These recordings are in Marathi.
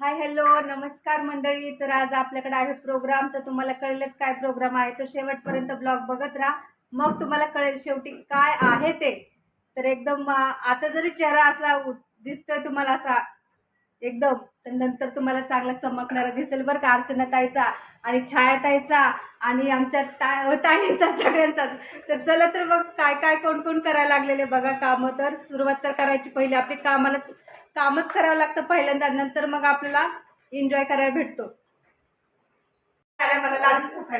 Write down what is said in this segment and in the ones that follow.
हाय हॅलो नमस्कार मंडळी. तर आज आपल्याकडे आहे प्रोग्राम. तर तुम्हाला कळेलच काय प्रोग्राम आहे. तो शेवटपर्यंत ब्लॉग बघत राहा. मग तुम्हाला कळेल शेवटी काय आहे ते. तर एकदम आता जरी चेहरा असला दिसतोय तुम्हाला असा एकदम तर नंतर तुम्हाला चांगला चमकणारा दिसेल बरं का. अर्चना ताईचा आणि छायाताईचा आणि आमच्या ता ताईचा सगळ्यांचाच तर चला तर मग काय काय कोण कोण करायला लागलेले बघा कामं. तर सुरुवात तर करायची पहिली. आपली कामालाच कामच करावं लागतं पहिल्यांदा नंतर मग आपल्याला एन्जॉय करायला भेटतो.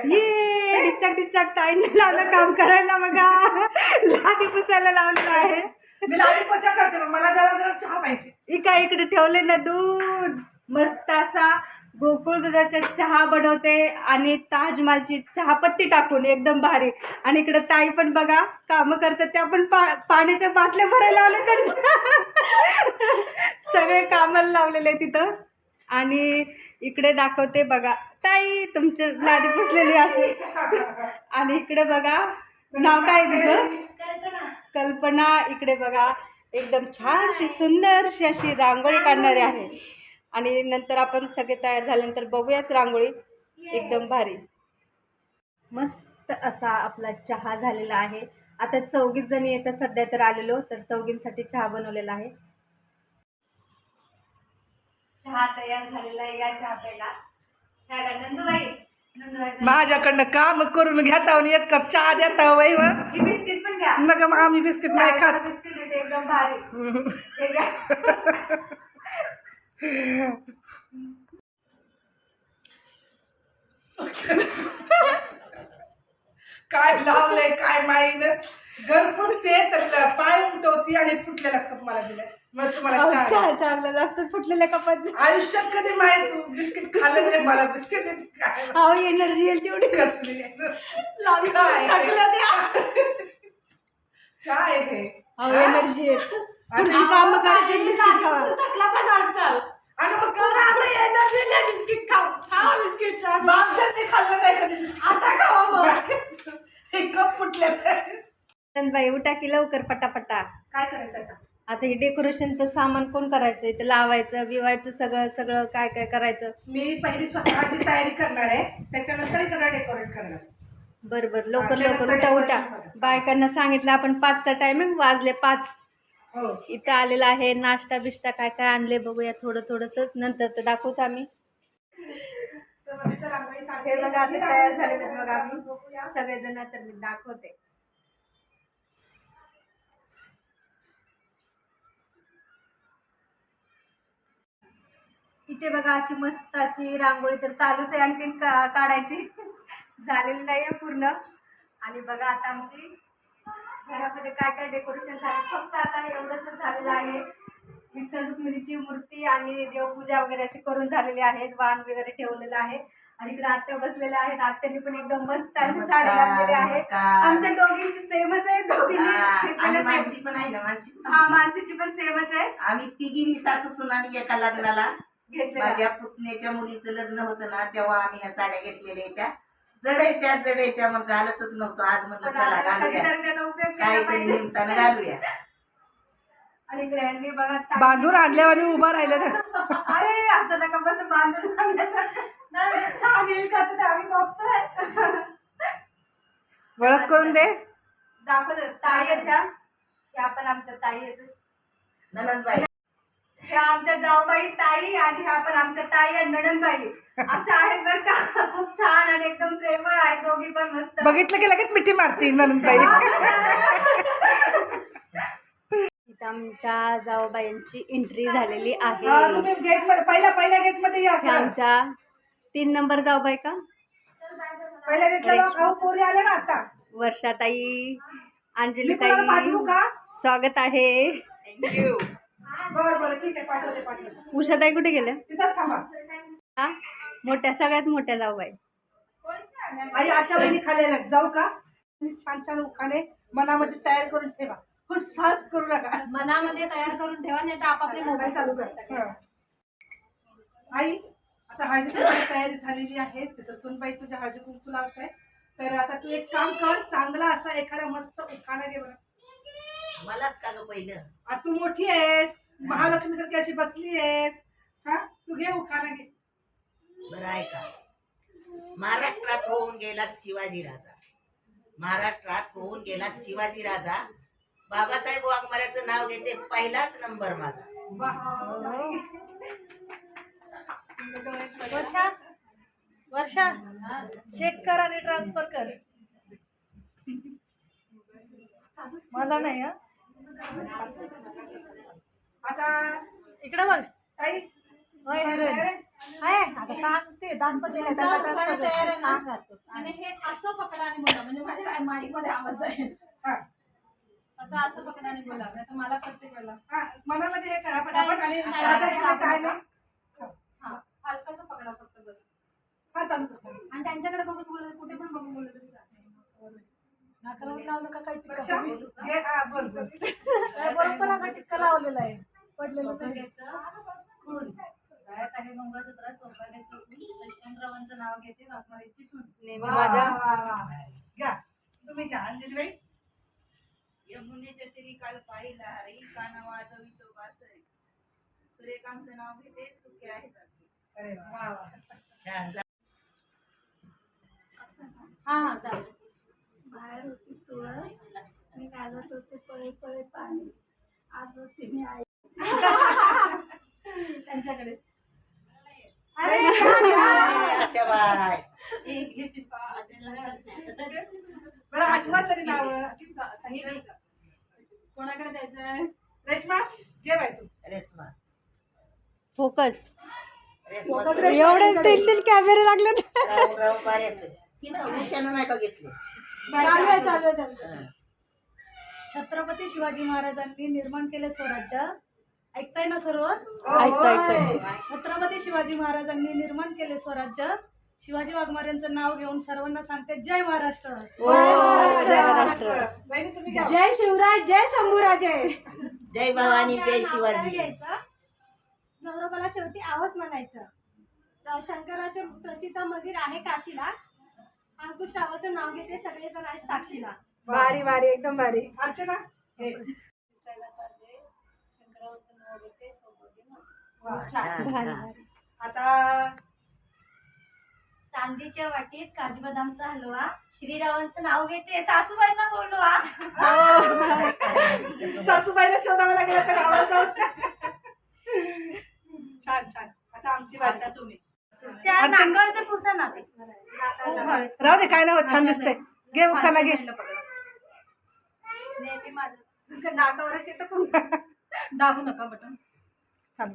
ये डिचक डिचक ताईने लावलं काम करायला बघा. लादी पुसायला लावलेलं आहे. मी करते मग मला गरम गरम चहा पाहिजे. इका इकडे ठेवले ना दूध. मस्त असा गोकुळ दुधाचा चहा बनवते आणि ताजमहालची चहापत्ती टाकून एकदम भारी. आणि इकडे ताई पण बघा कामं करतात त्या पण पा पाण्याच्या बाटल्या भरायला लावले त्यांनी सगळे कामाला लावलेले तिथं. आणि इकडे दाखवते बघा. ताई तुमचे लादी पुसलेली असे आणि इकडे बघा नाव काय आहे तुझं? कल्पना इकडे बघा. एकदम छानशी सुंदरशी अशी रांगोळी काढणारी आहे. आणि नंतर आपण सगळे तयार झाल्यानंतर बघूयाच रांगोळी. एकदम भारी. मस्त असा आपला चहा झालेला आहे. आता चौघीत जणी येतं सध्या तर आलेलो तर चौघींसाठी चहा बनवलेला आहे. चहा तयार झालेला आहे या चहा प्यायला. नंदुबाई. नंदुबाई माझ्याकडनं काम करून घेता आणि एक कप चहा देता वय व. ही बिस्किट पण घ्या. नका मग आम्ही बिस्किट नाही खात. बिस्किट येते एकदम भारी. काय लावलंय काय माईन? घर पुसते तर पाय उमटवती आणि फुटलेला कप मला दिलाय. मग तुम्हाला अहो, चहा चहा चांगला लागतो फुटलेल्या कपात. आयुष्यात कधी माय तू बिस्किट खाल्लं नाही मला बिस्किट काय? अहो एनर्जी येईल तेवढी. कसली लादी काय? द्या. काय हे? अहो एनर्जी येईल. पुढची कामं करायची बिस्किट खावा. अगं मग तू राहते बिस्किट खाऊ. खावा बिस्किट बापच्याने खाल्लं नाही कधी बिस्किट. आता खावा मग. हे कप बाई उठा की लवकर पटापटा. काय करायचं आता? आता हे डेकोरेशनचं सामान कोण करायचं इथं लावायचं बिवायचं सगळं सगळं काय काय करायचं? मी पहिली स्वतःची तयारी करणार आहे. त्याच्यानंतर सगळं डेकोरेट करणार. बरं बरं. लवकर आपल्याला लवकर. उठा उठा. बायकांना सांगितलं आपण पाचचा टायमिंग वाजले पाच. इथं आलेला आहे नाश्ता बिष्टा काय काय आणले बघूया थोडं थोडंसं. नंतर तर दाखवूच आम्ही. हे तयार झाले बघा आम्ही सगळेजण तर मी दाखवते. इथे बघा अशी मस्त अशी रांगोळी तर चालूच आहे आणखीन का काढायची. झालेली नाही आहे पूर्ण. आणि बघा आता आमची घरामध्ये काय काय डेकोरेशन झालं फक्त आता एवढंच झालेलं आहे. विठ्ठल रुक्मिणीची मूर्ती आणि देवपूजा वगैरे अशी करून झालेली आहेत वाण वगैरे ठेवलेलं आहे. आणि इकडे आत्या बसलेल्या आहेत. आत्यानी पण एकदम मस्त अशी साडी घातलेली आहे. आमच्या दोघींची सेमच आहे दोघींनी हा, आहे. माझी पण आहे ना माझी हा मानसीची पण सेमच आहे आम्ही तिघींनी सासू सुनानी एका लग्नाला. घेतलेलं. माझ्या पुतण्याच्या मुलीचं लग्न होतं ना तेव्हा आम्ही ह्या साड्या घेतलेल्या त्या जड आहे त्या जड आहे त्या. मग घालतच नव्हतो. आज म्हणलं पण चला घालूया. कधीतरी त्याचा उपयोग केला काहीतरी पाहिजे. निमतानं घालूया. आणि इकडे यांनी बघा ताई- बांधून आणल्यावर उभा राहिलं अरे असं नका बस बांधून आणल्यासारखं. नाही, छान येईल का तर आम्ही बघतोय. ओळख करून दे. दाखवलं ताई आहेत पण आमच्या ताई आहेत. ननंदबाई. ह्या आमच्या जाऊबाई ताई आणि ह्या पण आमच्या ताई आणि नणंदबाई. अशा आहेत बरं का. खूप छान आणि एकदम प्रेमळ आहेत. दोघी पण मस्त. बघितलं की लगेच मिठी मारती इथं आमच्या जाऊबाईंची एंट्री झालेली आहे. तुम्ही गेटमध्ये पहिल्या पहिल्या गेटमध्ये या ह्या. आमच्या तीन नंबर जाऊबाई का? पहिल्या गेटला अहो, पोरी आल्या ना आता. वर्षाताई अंजली मी कोणाला पाठवू ताई का? स्वागत आहे. बरं बरं ठीक आहे पाठवते पाठवते. उषाताई कुठे गेल्या? तिथंच थांबा. हा? मोठ्या सगळ्यात मोठ्या जाऊबाई आणि अशा बहिणी खाली आल्या. जाऊ का? तुम्ही छान छान उखाणे मनामध्ये तयार करून ठेवा. हुसास करू नका. मनामध्ये तयार करून ठेवा नाही तर आपापले मोबाईल चालू कर? हं. आई आता हळदी तयारी झालेली आहे. तिथं सुनबाई तुझ्या हळदी कुंकू लावत. आहे तर आता तू एक काम कर चांगला असा एखादा मस्त उखाणा घे बरं. मलाच का ग पहिलं? आता तू मोठी आहेस. महालक्ष्मी सारखी अशी बसली आहेस. हा? तू घे उखाणा घे. बरं ऐका. महाराष्ट्रात होऊन गेला शिवाजी राजा. महाराष्ट्रात होऊन गेला शिवाजी राजा. बाबासाहेब वाघमाऱ्याचं नाव घेते पहिलाच नंबर माझा. वर्षा वर्षा चेक कर आणि ट्रान्सफर कर. मला नाही हा? आता इकडे बघ. होय आहे? आता सांगते त्याला. सांग. आणि हे असं पकडा आणि बोला. म्हणजे माझ्या माईकमध्ये आवाज आहे. हा. आता असं पकडा आणि बोला. मला प्रत्येक वेळेला. हा मनामध्ये हे करा. पटापट आणि काय- आता इकडे काय नाही. हा हलकासं पकडा फक्त बस. हा चालू कर. आणि त्यांच्याकडे बघून बोलत कुठे पण बघून बोलत तरी. नाकावर लावलं का काही टिक्का? वर्षा, हा, बोल, बोल. आता टिक्का लावलेला आहे. पडलेलं मंगळसूत्र सौभाग्याचं लक्ष्मणरावांचं नाव घेते वाघमारीची सून. वा, वा, वा, वा. घ्या. तुम्ही घ्या अंजली बाई यमुनेच्या तिरी काल पाहिला हरी काना वाजवी तो बासरी सूर्यकांतचं नाव घेते सुखे आहे सासरी. अरे वा वा. छान हा हा चालेल बाहेर होती तुळस मी घालत होते पळे पळे पाणी. आज होती मी आई त्यांच्याकडे अशा बाय बरं आठवा तरी नाव कोणाकडे द्यायचंय रेश्मा तू रेस्मा फोकस रेस्मा एवढे तीन तीन कॅमेरे लागले तिनं नाही का घेतले चालू त्यांचं. हा. छत्रपती शिवाजी महाराजांनी निर्माण केले स्वराज्य ऐकताय ना सर्व ऐकतो, ऐकतो. होय. छत्रपती शिवाजी महाराजांनी निर्माण केले स्वराज्य शिवाजी वाघमाऱ्यांचं नाव घेऊन सर्वांना सांगते जय महाराष्ट्र. जय महाराष्ट्र. बहिणी तुम्ही घ्या. जय शिवराय जय शंभूराजे. जय भवानी जय शिवाजी. घ्यायचं. नवरोबाला शेवटी आवाज म्हणायचं. शंकराचे प्रसिद्ध मंदिर आहे काशीला. अंकुश रावाचं नाव घेते सगळेजण आहेत साक्षीला. भारी भारी एकदम भारी. अर्चना? हे. वा. छान छान आता चांदीच्या वाटीत काजू बदामचा हलवा. श्रीरावांचं नाव घेते. सासूबाईंना बोलवा सासूबाईला शोधावं लागलं तर छान छान. आता आमची बारी. तुम्ही. त्या नांगरचं पुसा ना ते. राहू दे काय नाही छान दिसतंय. घे उखाना घे. नेहमी माझं. नाकावरच येतं पण दाबू नका बटन. चालू.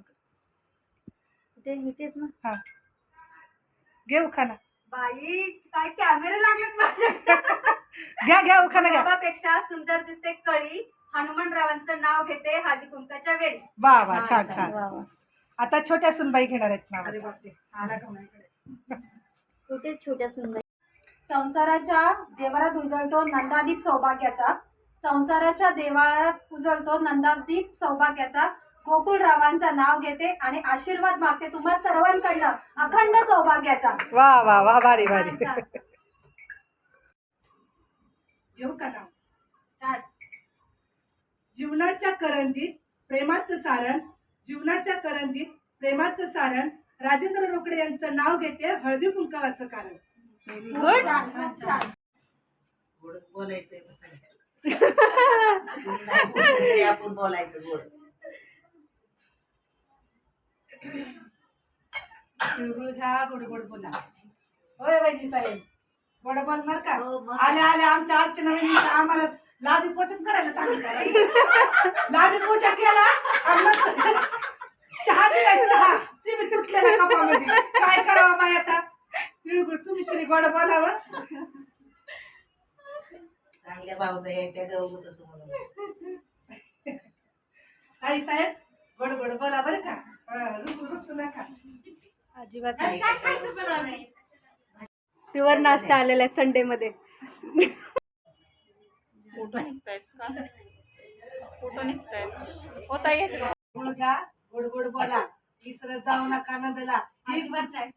ते इथेच ना. हा. घे उखाना बाई काय कॅमेरे लागलेत माझ्या घ्या घ्या उखाना घ्या. बाबापेक्षा सुंदर दिसते कळी. हनुमानरावांचं नाव घेते हळदी कुंकाच्या वेळी वा वा छान छान आता छोट्या सुनबाई घेणार आहेत नाव अरे बापरे आला का माझ्याकडे? कुठे छोट्या सुंदर संसाराच्या देवारात उजळतो नंदादीप सौभाग्याचा. संसाराच्या देवाळात उजळतो नंदादीप सौभाग्याचा. गोकुळरावांचं नाव घेते आणि आशीर्वाद मागते तुम्हा सर्वांकडनं अखंड सौभाग्याचा. वा वा वा भारी भारी. घेऊ का नाव? स्टार्ट. जीवनाच्या करंजीत प्रेमाचं सारण जीवनाच्या करंजीत प्रेमाचं सारण. राजेंद्र रोकडे यांचं नाव घेते हळदी कुंकावाचं कारण. बोलायचंय आपण बोलायचं गोड. तिळगुळ घ्या गोड गोड बोला होय वैजी साहेब. गोड बोलणार का? हो, मग. आल्या आल्या आमच्या आजच्या नवीन आम्हाला लादी पोचत करायला सांगितलं लादी पोचा केला आणि मस्त चहा दिला चहा. तुम्ही तुटलेल्या कपामध्ये काय करावं बाय आता? तिळगुळ तुम्ही तरी गोड बोलावं. चांगल्या भाऊचं आहे त्या गहू तसं म्हणून. आई साहेब गोड गोड बोला बरं का? अजिबात प्युअर नाश्ता आलेला आहे संडे मध्ये. गुळ घ्या गोड गोड बोला. जाऊ नका नंदला. ही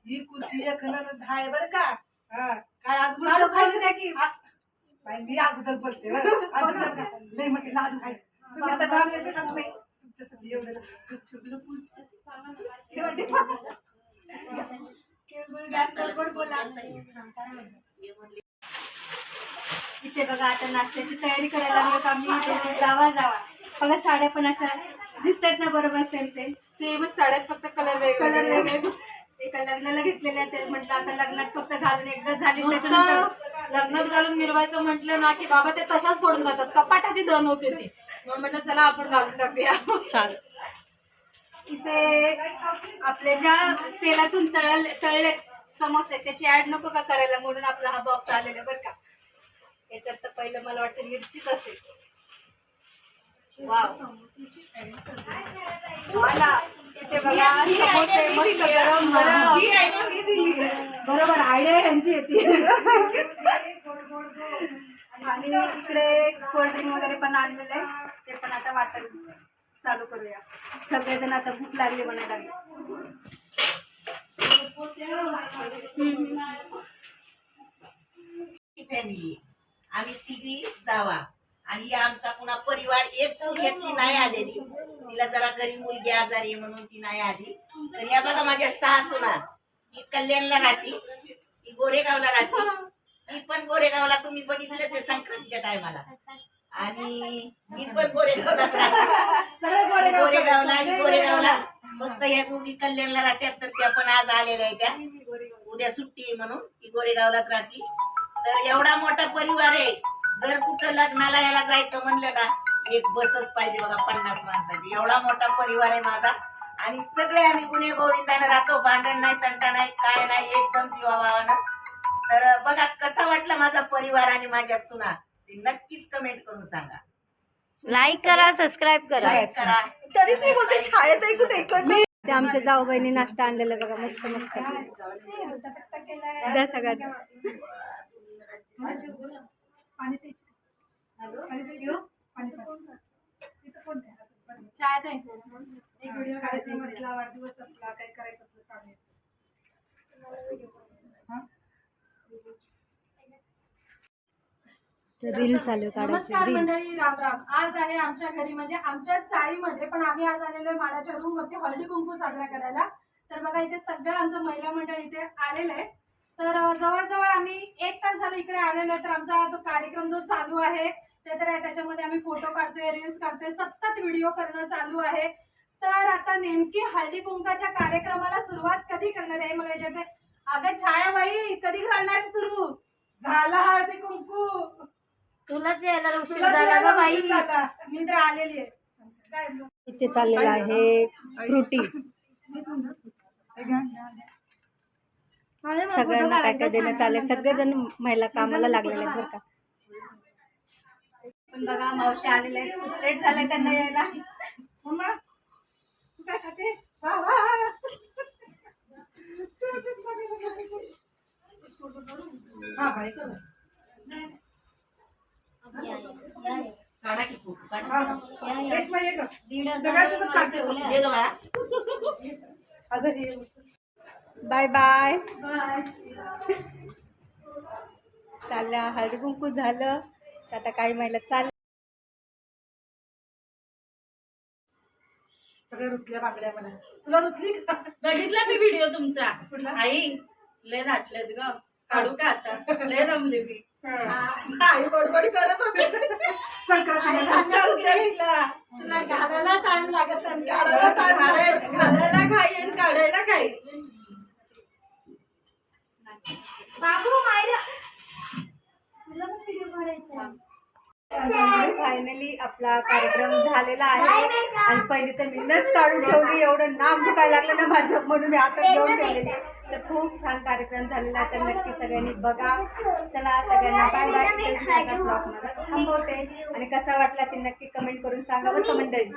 ही कुस्ती आहे बरं का? हा, काय आज लाडू खायचं नाही की? मी अगोदर बोलते म्हटलं लाडू खाय तुम्ही आता नॉनव्हेज खात नाही? तुमच्यासाठी एवढं इथे बघा आता नाश्त्याची तयारी करायला लागलो आम्ही. इथे जावा जावा. बघा साड्या पण अशा दिसतात ना बरोबर सेम सेम सेमच साड्यात फक्त कलर वेगळे. कलर वेगळे. एका लग्नाला घेतलेल्या ते म्हटलं आता लग्नात फक्त घालून एकदा झाली त्याच्यानंतर लग्नात घालून मिरवायचं म्हटलं ना की बाबा ते तशाच पडून जातात. कपाटाची दन होते ती. म्हटलं चला आपण घालून टाकूया. छान. इथे आपले ज्या तेलातून तळले तळले समोसे त्याची ऍड नको का करायला? म्हणून आपला हा बॉक्स आलेला बरं का. याच्यात तर पहिलं मला वाटतं मिरचीच असेल. वाव मला इथे बघा समोसे मस्त गरम गरम. बरोबर आयडिया यांची येते. आणि इकडे कोल्ड्रिंक वगैरे पण आणलेलं आहे. ते पण आता वाटण चालू करूया. सगळेजण आता भूक लागली म्हणायला फॅमिली आम्ही तिघी जावा. आणि या आमचा पुन्हा परिवार एक घेतली नाही आलेली. तिला जरा घरी मुलगी आजारी आहे म्हणून ती नाही आली. तर या बघा माझ्या सहा सुना ही कल्याणला राहते. ही गोरेगावला राहते. ही पण गोरेगावला तुम्ही बघितलंच आहे संक्रांतीच्या टायमाला. आणि ही पण गोरेगावला ही गोरेगावला फक्त या दोघी कल्याणला राहत्यात तर त्या पण आज आलेल्या आहेत त्या. उद्या सुट्टी आहे म्हणून ती गोरेगावलाच राहते. तर एवढा मोठा परिवार आहे. जर कुठं लग्नाला याला जायचं म्हणलं ना एक बसच पाहिजे बघा पन्नास माणसाची. एवढा मोठा परिवार आहे माझा. आणि सगळे आम्ही गुन्हे गोविंदाने राहतो. भांडण नाही तंटा नाही काय नाही एकदम जीवाभावानं. माझा परिवार आणि माझ्या सुना ते नक्कीच कमेंट करून सांगा. लाईक करा सबस्क्राईब करा. करा. तरीच मी बोलते छायात कुठे ते आमच्या जाऊबाईनी नाश्ता आणलेला बघा मस्त मस्त. द्या वाढदिवस असला काही करायचं असलं रील चालू नमस्कार मंडळी राम राम. आज आहे आमच्या घरी म्हणजे आमच्या चाळीमध्ये पण आम्ही आज आलेलो आहे माडाच्या रूम वरती हळदी कुंकू साजरा करायला. तर बघा इथे सगळं आमचं महिला मंडळ इथे आलेलं आहे तर जवळजवळ आम्ही एक तास झालं इकडे आलेलो आहे तर आमचा तो कार्यक्रम जो चालू आहे ते तर आहे त्याच्यामध्ये आम्ही फोटो काढतोय रील्स काढतोय सतत व्हिडिओ करणं चालू आहे. तर आता नेमकी हळदी कुंकाच्या कार्यक्रमाला सुरुवात कधी करणार आहे मला विचारते अगं छायाबाई कधी आहे सुरू? झाला हळदी कुंकू. तुलाच यायला उशीर झाला ग बाई. मी तर आलेली आहे. इथे चाललेलं आहे फ्रुटी. सगळ्यांना काय काय देणं चालेल सगळेजण महिला कामाला लागलेले आहेत बरं का? पण बघा मावशी आलेले आहेत. खूप लेट झालंय त्यांना यायला. मम्मा काय खाते. हा बाई चला. काढा की फोटो काढा रेश्मा ये गं. दीड सगळ्यासोबत काढते ये बाळा अगं हे बाय बाय बाय चालल्या हळदी कुंकू झालं तर आता काही महिला चाल सगळ्या रुतल्या बांगड्या मला तुला रुतली का बघितला मी व्हिडिओ तुमचा. आई लय नाटलेत ग. काढू का आता? लय रमले मी. आई बडबड करत होते. तुला घालायला टाइम लागत. घालायला घालायला घाई आणि काढायला घाई. बाबू मायरा. तुला पण व्हिडिओ काढायचा फायनली आपला कार्यक्रम झालेला आहे. आणि पहिली तर मीनच काढून ठेवली एवढं नाम दुखायला लागलं ना माझं म्हणून मी आता घेऊन ठेवलेली. तर खूप छान कार्यक्रम झालेला तर नक्की सगळ्यांनी बघा. चला सगळ्यांना बाय बाय ब्लॉग थांबवते. आणि कसा वाटला ते नक्की कमेंट करून सांगा बरं मंडळी?